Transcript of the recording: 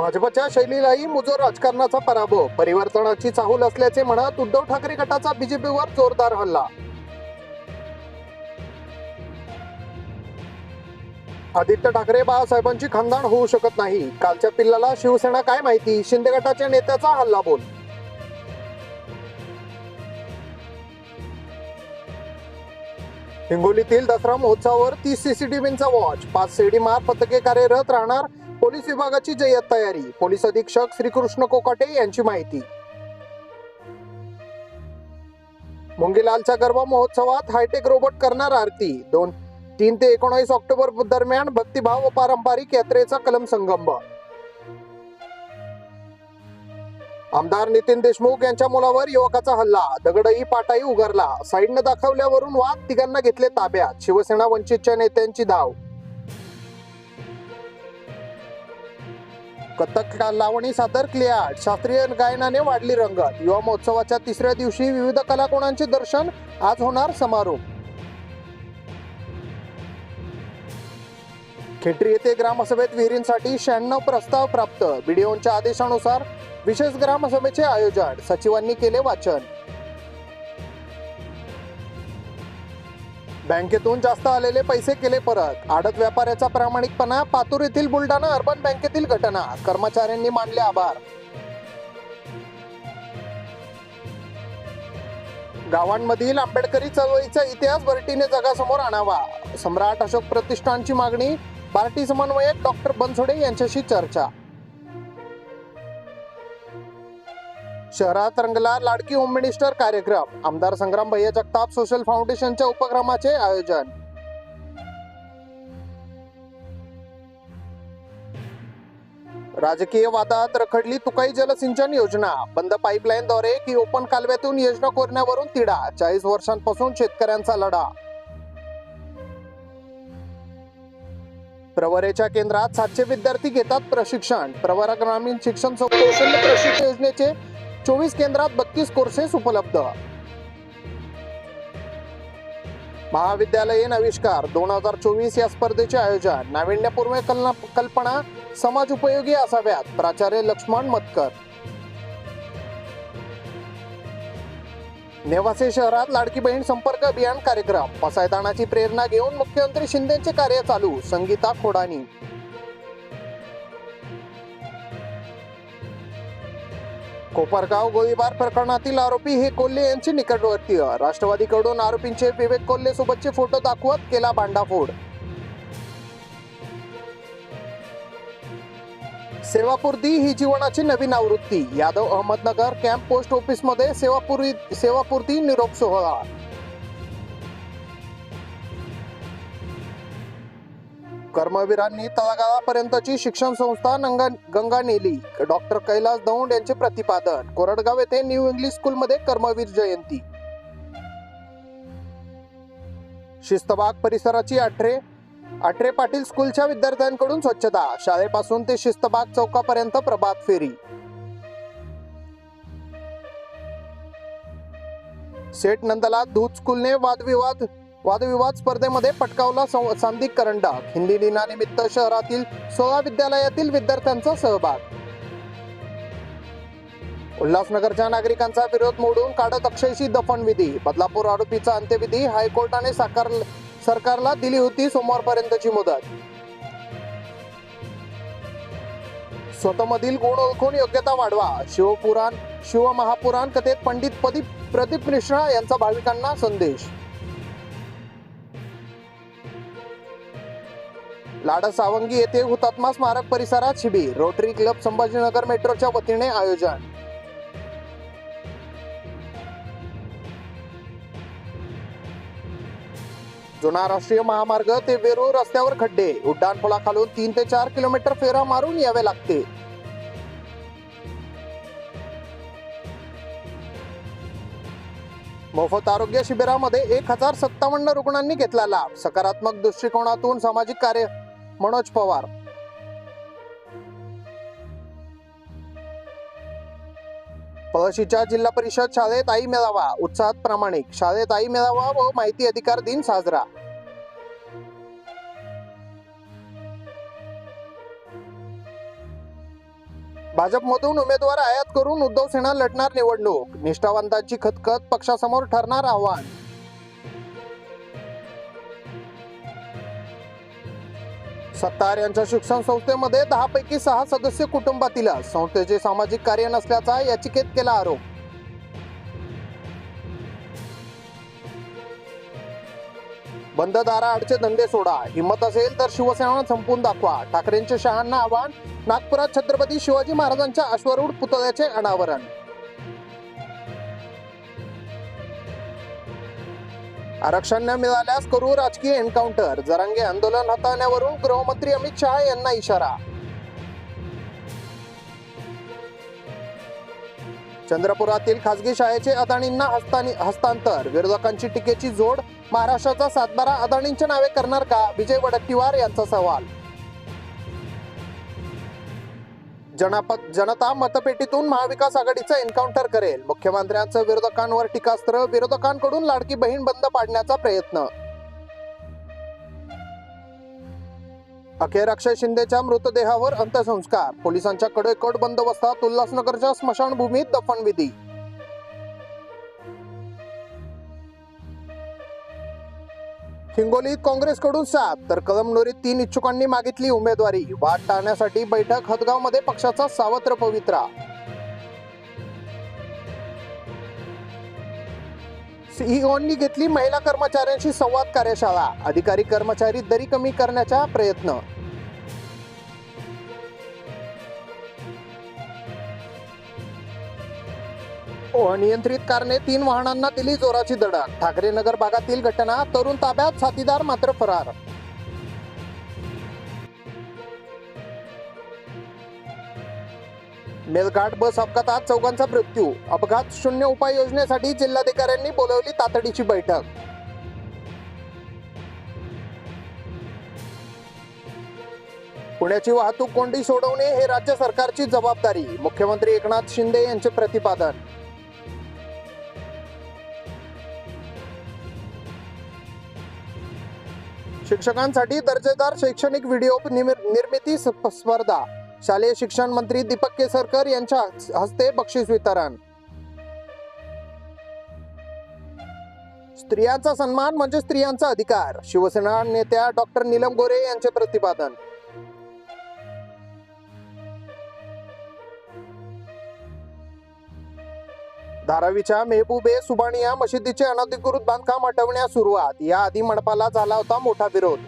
भाजपच्या शैलीलाही मुजो राजकारणाचा पराभव. परिवर्तनाची चाहूल असल्याचे म्हणत उद्धव ठाकरे गटाचा बीजेपीवर जोरदार हल्ला. आदित्य ठाकरे बाळासाहेबांची खानदान होऊ शकत नाही. कालच्या पिल्लाला शिवसेना काय माहिती? शिंदे गटाच्या नेत्याचा हल्ला बोल. हिंगोलीतील दसरा महोत्सवावर तीस सीसीटीव्हींचा वॉच. पाच सीडी मार पथके कार्यरत राहणार पोलीस विभागाची जय्यत तयारी. पोलीस अधीक्षक श्रीकृष्ण कोकाटे यांची माहिती. मुंगीलालच्या गरबा महोत्सवात हायटेक रोबोट करणार आरती. दोन तीन ते एकोणावीस ऑक्टोबर दरम्यान भक्तिभाव व पारंपरिक यात्रेचा कलम संगम. आमदार नितीन देशमुख यांच्या मुलावर युवकाचा हल्ला. दगडही पाटाही उगारला. साईडनं दाखवल्यावरून वाद तिघांना घेतले ताब्यात. शिवसेना वंचितच्या नेत्यांची धाव. कथक लावणी सादर क्लियार्ड. शास्त्रीय गायनाने वाढली रंगत. युवा महोत्सवाच्या तिसऱ्या दिवशी विविध कलाकोणांचे दर्शन आज होणार समारोप. खेटरी येथे ग्रामसभेत विहिरींसाठी शहाण्णव प्रस्ताव प्राप्त. बीडीओच्या आदेशानुसार विशेष ग्रामसभेचे आयोजन. सचिवांनी केले वाचन. बँकेतून जास्त आलेले पैसे केले परत. आडत व्यापाऱ्याचा प्रामाणिकपणा पातूर येथील बुलढाणा अर्बन बँकेतील घटना. कर्मचाऱ्यांनी मानले आभार. गावांमधील आंबेडकरी चळवळीचा इतिहास भरटीने जगासमोर आणावा. सम्राट अशोक प्रतिष्ठानची मागणी पार्टी समन्वयक डॉक्टर बनसोडे यांच्याशी चर्चा. शहरात रंगला लाडकी होम मिनिस्टर कार्यक्रम. आमदार संग्राम भैया जगताप सोशल फाउंडेशनच्या उपक्रमाचे आयोजन. राजकीय वादात रखडली तुकाई जलसिंचन योजना. बंद पाईपलाईनद्वारे की ओपन कालव्यातून योजना कोरण्यावरून तिढा. चाळीस वर्षांपासून शेतकऱ्यांचा लढा. प्रवरेच्या केंद्रात सातशे विद्यार्थी घेतात प्रशिक्षण. प्रवरा ग्रामीण शिक्षण कौशल्य प्रशिक्षण योजनेचे चोवीस केंद्रात बत्तीस कोर्सेस उपलब्ध. महाविद्यालयीन आविष्कार दोन हजार चोवीस या स्पर्धेचे आयोजन. नाविन्यपूर्ण कल्पना समाज उपयोगी असाव्यात प्राचार्य लक्ष्मण मतकर नेवासे शहरात लाडकी बहीण संपर्क अभियान कार्यक्रम. पसायदानाची प्रेरणा घेऊन मुख्यमंत्री शिंदेचे कार्य चालू. संगीता खोडानी. कोपरगाव गोळीबार प्रकरणातील आरोपी हे कोल्हे यांचे निकटवर्तीय राष्ट्रवादीकडून आरोपींचे विवेक कोल्हे सोबतचे फोटो दाखवत केला भांडाफोड सेवापूर्ती ही जीवनाची नवीन आवृत्ती. यादव अहमदनगर कॅम्प पोस्ट ऑफिसमध्ये सेवापूर्ती निरोप सोहळा. कर्मवीरांनी तळागाळापर्यंतची शिक्षण संस्था नंगा गंगा नेली डॉक्टर कैलास दौंड यांचे प्रतिपादन. कोरडगाव येथे न्यू इंग्लिश स्कूलमध्ये कर्मवीर जयंती. शिस्तबाग परिसराची आठरे अठरे पाटील स्कूलच्या विद्यार्थ्यांकडून स्वच्छता. शाळेपासून ते शिस्तबाग चौकापर्यंत प्रभात फेरी. सेठ नंदलाल दूध स्कूलने वादविवाद वादविवाद स्पर्धेमध्ये पटकावला सं- सांदिक करंडक. हिंदी दिनानिमित्त शहरातील सोळा विद्यालयातील विद्यार्थ्यांचा सहभाग. उल्हासनगरच्या नागरिकांचा विरोध मोडून काढत अक्षयशी दफनविधी बदलापूर आरोपीचा अंत्यविधी हायकोर्टाने साकार सरकारला दिली होती सोमवारपर्यंतची मुदत. स्वतःमधील गुण ओळखून योग्यता वाढवा. शिवपुराण शिवमहापुराण कथेत पंडित प्रदीप प्रदीप मिश्रा यांचा भाविकांना संदेश. लाडा सावंगी येथे हुतात्मा स्मारक परिसरात शिबिर रोटरी क्लब संभाजीनगर मेट्रोच्या वतीने आयोजन. जुना राष्ट्रीय महामार्ग ते वेरूळ रस्त्यावर खड्डे उड्डाणपुलाखालून तीन ते चार किलोमीटर फेरा मारून यावे लागते. मोफत आरोग्य शिबिरामध्ये एक हजार सत्तावन्न रुग्णांनी घेतला लाभ. सकारात्मक दृष्टिकोनातून सामाजिक कार्य मनोज पवार. पळशीच्या जिल्हा परिषद शाळेत आई मेळावा. उत्साहात प्रामाणिक. शाळेत आई मेळावा व माहिती अधिकार दिन साजरा. भाजपमधून उमेदवार आयात करून उद्धव सेना लढणार निवडणूक. निष्ठावंतांची खतखत पक्षासमोर ठरणार आव्हान. सत्तार यांच्या शिक्षण संस्थेमध्ये दहा पैकी सहा सदस्य कुटुंबातील संस्थेचे सामाजिक कार्य नसल्याचा याचिकेत केला आरोप. बंद दाराआडचे धंदे सोडा. हिंमत असेल तर शिवसेना संपून दाखवा. ठाकरेंचे शहांना आव्हान नागपुरात छत्रपती शिवाजी महाराजांच्या अश्वरूढ पुतळ्याचे अनावरण. आरक्षण न मिळाल्यास करू राजकीय एन्काउंटर. जरांगे आंदोलन हाताळण्यावरून गृहमंत्री अमित शहा यांना इशारा. चंद्रपुरातील खासगी शाळेचे अदाणींना हस्तानी हस्तांतर. विरोधकांची टीकेची जोड. महाराष्ट्राचा सातबारा अदाणींच्या नावे करणार का? विजय वडट्टीवार यांचा सवाल. जनपद जनता मतपेटीतून महाविकास आघाडीचं एन्काउंटर करेल. मुख्यमंत्र्यांचं विरोधकांवर टीकास्त्र विरोधकांकडून लाडकी बहीण बंद पाडण्याचा प्रयत्न. अखेर अक्षय शिंदेच्या मृतदेहावर अंत्यसंस्कार. पोलिसांच्या कडेकोट बंदोबस्तात उल्हासनगरच्या स्मशानभूमीत दफनविधी. हिंगोलीत काँग्रेसकडून सात तर कळमनुरीत तीन इच्छुकांनी मागितली उमेदवारी. वाद टाळण्यासाठी बैठक हदगावमध्ये पक्षाचा सावत्र पवित्रा. सीईओंनी घेतली महिला कर्मचाऱ्यांशी संवाद कार्यशाळा. अधिकारी कर्मचारी दरी कमी करण्याचा प्रयत्न. हो, अनियंत्रित कारने तीन वाहनांना दिली जोराची धडक. ठाकरे नगर भागातील घटना तरुण ताब्यात साथीदार मात्र फरार. मेलघाट बस अपघातात चौघांचा मृत्यू. अपघात शून्य उपाय योजनेसाठी जिल्हाधिकाऱ्यांनी बोलवली तातडीची बैठक. पुण्याची वाहतूक कोंडी सोडवणे हे राज्य सरकारची जबाबदारी. मुख्यमंत्री एकनाथ शिंदे यांचे प्रतिपादन. शिक्षकांसाठी दर्जेदार शैक्षणिक व्हिडिओ निर्मिती स्प- स्पर्धा. शालेय शिक्षण मंत्री दीपक केसरकर यांच्या हस्ते बक्षीस वितरण. स्त्रियांचा सन्मान म्हणजे स्त्रियांचा अधिकार. शिवसेना नेत्या डॉक्टर नीलम गोरे यांचे प्रतिपादन. धारावीच्या मेहबूबे सुबानिया मशिदीचे अनधिकृत बांधकाम हटवण्यास सुरुवात. याआधी मंडपाला झाला होता मोठा विरोध.